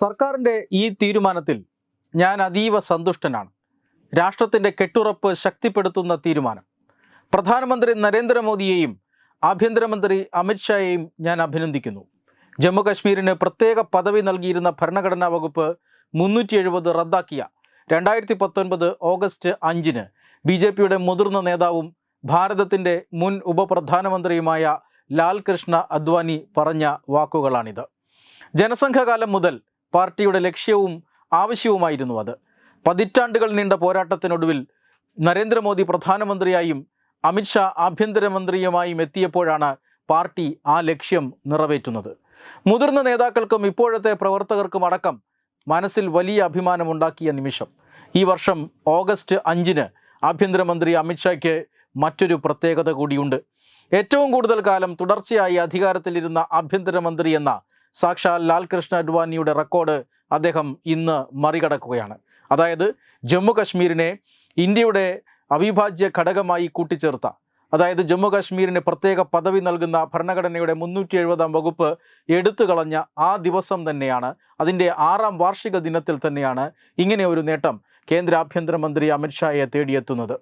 സർക്കാരിന്റെ ഈ തീരുമാനത്തിൽ ഞാൻ അതീവ സന്തുഷ്ടനാണ്. രാഷ്ട്രത്തിന്റെ കെട്ടുറപ്പ് ശക്തിപ്പെടുത്തുന്ന തീരുമാനം. പ്രധാനമന്ത്രി നരേന്ദ്രമോദിയെയും ആഭ്യന്തരമന്ത്രി അമിത്ഷായെയും ഞാൻ അഭിനന്ദിക്കുന്നു. ജമ്മു കാശ്മീരിന് പ്രത്യേക പദവി നൽകിയിരുന്ന ഭരണഘടനാ വകുപ്പ് മുന്നൂറ്റി എഴുപത് റദ്ദാക്കിയ രണ്ടായിരത്തി പത്തൊൻപത് ഓഗസ്റ്റ് അഞ്ചിന് ബി ജെ പിയുടെ മുതിർന്ന നേതാവും ഭാരതത്തിന്റെ മുൻ ഉപപ്രധാനമന്ത്രിയുമായ ലാൽ കൃഷ്ണ അദ്വാനി പറഞ്ഞ വാക്കുകളാണിത്. ജനസംഘകാലം മുതൽ പാർട്ടിയുടെ ലക്ഷ്യവും ആവശ്യവുമായിരുന്നു അത്. പതിറ്റാണ്ടുകൾ നീണ്ട പോരാട്ടത്തിനൊടുവിൽ നരേന്ദ്രമോദി പ്രധാനമന്ത്രിയായും അമിത്ഷാ ആഭ്യന്തരമന്ത്രിയുമായും എത്തിയപ്പോഴാണ് പാർട്ടി ആ ലക്ഷ്യം നിറവേറ്റുന്നത്. മുതിർന്ന നേതാക്കൾക്കും ഇപ്പോഴത്തെ പ്രവർത്തകർക്കും അടക്കം മനസ്സിൽ വലിയ അഭിമാനമുണ്ടാക്കിയ നിമിഷം. ഈ വർഷം ഓഗസ്റ്റ് അഞ്ചിന് ആഭ്യന്തരമന്ത്രി അമിത്ഷായ്ക്ക് മറ്റൊരു പ്രത്യേകത കൂടിയുണ്ട്. ഏറ്റവും കൂടുതൽ കാലം തുടർച്ചയായി അധികാരത്തിലിരുന്ന ആഭ്യന്തരമന്ത്രി എന്ന സാക്ഷാൽ ലാൽകൃഷ്ണ അഡ്വാനിയുടെ റെക്കോർഡ് അദ്ദേഹം ഇന്ന് മറികടക്കുകയാണ്. അതായത് ജമ്മു കശ്മീരിനെ ഇന്ത്യയുടെ അവിഭാജ്യ ഘടകമായി കൂട്ടിച്ചേർത്ത അതായത് ജമ്മു കാശ്മീരിന് പ്രത്യേക പദവി നൽകുന്ന ഭരണഘടനയുടെ മുന്നൂറ്റി എഴുപതാം വകുപ്പ് എടുത്തു കളഞ്ഞ ആ ദിവസം തന്നെയാണ് അതിന്റെ ആറാം വാർഷിക ദിനത്തിൽ തന്നെയാണ് ഇങ്ങനെ ഒരു നേട്ടം കേന്ദ്ര ആഭ്യന്തരമന്ത്രി അമിത്ഷായെ തേടിയെത്തുന്നത്.